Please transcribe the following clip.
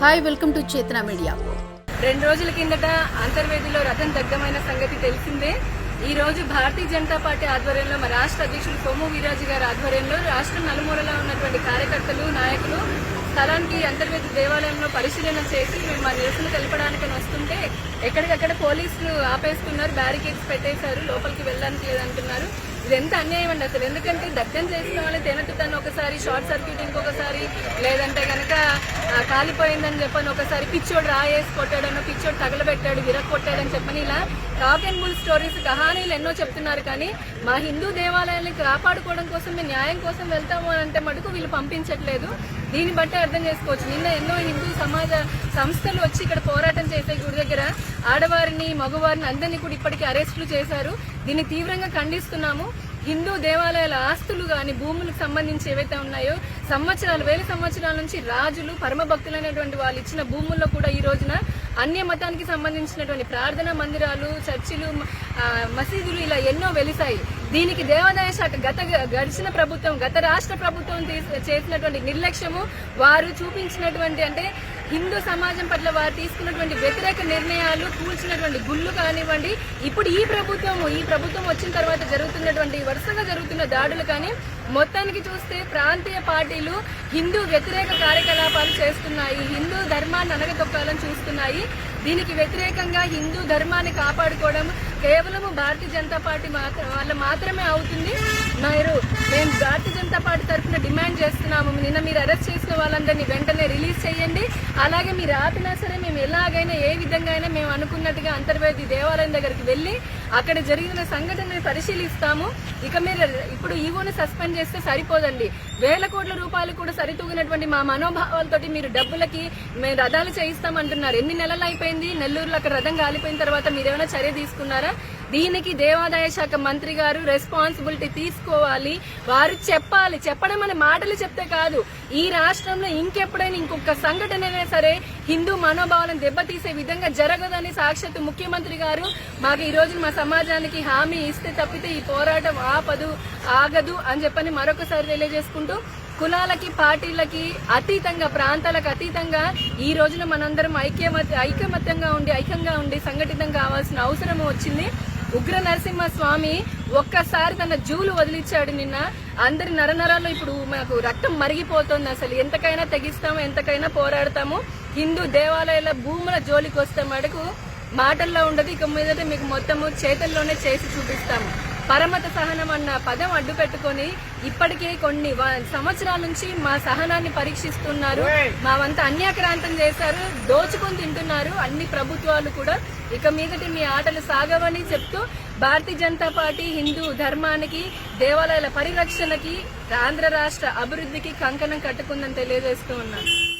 Hi welcome to Chetana media. రెండు రోజుల కిందట అంతర్వేదిలో రథం దగ్ధమైన సంగతి తెలిసిందే. ఈ రోజు భారతీయ జనతా పార్టీ ఆధ్వర్యంలో మా రాష్ట్ర అధ్యక్షులు సోము వీరాజు గారి ఆధ్వర్యంలో రాష్ట్రం నలుమూలలో ఉన్నటువంటి కార్యకర్తలు నాయకులు స్థలానికి అంతర్వేది దేవాలయంలో పరిశీలన చేసి మేము మా నిరసన తెలపడానికి వస్తుంటే ఎక్కడికక్కడ పోలీసులు ఆపేస్తున్నారు బ్యారికేడ్స్ పెట్టేశారు లోపలికి వెళ్ళడానికి లేదంటున్నారు. ఇది ఎంత అన్యాయం అండి అసలు? ఎందుకంటే దగ్ధం చేసిన వాళ్ళు తేనెత్తుతాను ఒకసారి షార్ట్ సర్క్యూట్ ఇంకొకసారి లేదంటే కనుక కాలిపోయిందని చెప్పని ఒకసారి పిచ్చోడు రాయేసి కొట్టాడనో పిచ్చోడు తగలబెట్టాడు విరక్ కొట్టాడని చెప్పని ఇలా టాక్ అండ్ బుల్ స్టోరీస్ కహానీలు ఎన్నో చెప్తున్నారు. కానీ మా హిందూ దేవాలయాన్ని కాపాడుకోవడం కోసం మేము న్యాయం కోసం వెళ్తాము అని అంటే మటుకు వీళ్ళు పంపించట్లేదు. దీన్ని బట్టి అర్థం చేసుకోవచ్చు. నిన్న ఎన్నో హిందూ సమాజ సంస్థలు వచ్చి ఇక్కడ పోరాటం చేసే గుడి దగ్గర ఆడవారిని మగవారిని అందరినీ కూడా ఇప్పటికీ అరెస్టులు చేశారు. దీన్ని తీవ్రంగా ఖండిస్తున్నాము. హిందూ దేవాలయాల ఆస్తులు గాని భూములకు సంబంధించి ఏవైతే ఉన్నాయో సంవత్సరాలు వేల సంవత్సరాల నుంచి రాజులు పరమ భక్తులైనటువంటి వాళ్ళు ఇచ్చిన భూముల్లో కూడా ఈ రోజున అన్య మతానికి సంబంధించినటువంటి ప్రార్థనా మందిరాలు చర్చిలు మసీదులు ఇలా ఎన్నో వెలిసాయి దీనికి దేవాదాయ శాఖ గత గడిచిన ప్రభుత్వం గత రాష్ట్ర ప్రభుత్వం చేసినటువంటి నిర్లక్ష్యము వారు చూపించినటువంటి అంటే హిందూ సమాజం పట్ల వారు తీసుకున్నటువంటి వ్యతిరేక నిర్ణయాలు కూల్చినటువంటి గుళ్ళు కానివ్వండి ఇప్పుడు ఈ ప్రభుత్వం ఈ ప్రభుత్వం వచ్చిన తర్వాత జరుగుతున్నటువంటి వరుసగా జరుగుతున్న దాడులు కానీ మొత్తానికి చూస్తే ప్రాంతీయ పార్టీలు హిందూ వ్యతిరేక కార్యకలాపాలు చేస్తున్నాయి హిందూ ధర్మాన్ని అనగదొక్కాలని చూస్తున్నాయి. దీనికి వ్యతిరేకంగా హిందూ ధర్మాన్ని కాపాడుకోవడం కేవలం భారతీయ జనతా పార్టీ మాత్రం వాళ్ళ మాత్రమే అవుతుంది. నాయరు మేము భారతీయ జనతా పార్టీ తరఫున డిమాండ్ చేస్తున్నాము. నిన్న మీరు అరెస్ట్ చేసిన వాళ్ళందరినీ వెంటనే రిలీజ్ చేయండి. అలాగే మీరు ఆపినా సరే మేము ఎలాగైనా ఏ విధంగా అయినా మేము అనుకున్నట్టుగా అంతర్వేది దేవాలయం దగ్గరికి వెళ్ళి అక్కడ జరిగిన సంఘటనని పరిశీలిస్తాము. ఇక మీరు ఇప్పుడు ఈవోని సస్పెండ్ చేస్తే సరిపోదండి. వేల కోట్ల రూపాయలు కూడా సరితూగినటువంటి మా మనోభావాలతోటి మీరు డబ్బులకి మేము రథాలు చేయిస్తామంటున్నారు. ఎన్ని నెలలు అయిపోయింది? నెల్లూరులో అక్కడ రథం కాలిపోయిన తర్వాత మీరు ఏమైనా చర్య తీసుకున్నారా? దీనికి దేవాదాయ శాఖ మంత్రి గారు రెస్పాన్సిబిలిటీ తీసుకోవాలి. వారు చెప్పాలి. చెప్పడం అనే మాటలు చెప్తే కాదు. ఈ రాష్ట్రంలో ఇంకెప్పుడైనా ఇంకొక సంఘటన అయినా సరే హిందూ మనోభావాలను దెబ్బతీసే విధంగా జరగదని సాక్షాత్ ముఖ్యమంత్రి గారు మాకు ఈ రోజు మా సమాజానికి హామీ ఇస్తే తప్పితే ఈ పోరాటం ఆపదు ఆగదు అని చెప్పని మరొకసారి తెలియజేసుకుంటూ కులాలకి పార్టీలకి అతీతంగా ప్రాంతాలకు అతీతంగా ఈ రోజున మనందరం ఐక్యమత్య ఐకమత్యంగా ఉండి ఐక్యంగా ఉండి సంఘటితం కావాల్సిన అవసరం వచ్చింది. ఉగ్ర నరసింహ స్వామి ఒక్కసారి తన జూలు వదిలిచ్చాడు నిన్న. అందరి నరనరాల్లో ఇప్పుడు మాకు రక్తం మరిగిపోతుంది అసలు. ఎంతకైనా తెగిస్తాము ఎంతకైనా పోరాడతాము. హిందూ దేవాలయాల భూముల జోలికి వస్తే మటుకు మాటల్లో ఉండదు ఇక మీదట మీకు మొత్తము చేతల్లోనే చేసి చూపిస్తాము. పరమత సహనం అన్న పదం అడ్డు పెట్టుకొని ఇప్పటికే కొన్ని సంవత్సరాల నుంచి మా సహనాన్ని పరీక్షిస్తున్నారు. మా వంత అన్యాక్రాంతం చేశారు దోచుకొని తింటున్నారు అన్ని ప్రభుత్వాలు కూడా. ఇక మీదటి మీ ఆటలు సాగవని చెప్తూ భారతీయ జనతా పార్టీ హిందూ ధర్మానికి దేవాలయాల పరిరక్షణకి ఆంధ్ర రాష్ట్ర అభివృద్ధికి కంకణం కట్టుకుందని తెలియజేస్తూ ఉన్నాను.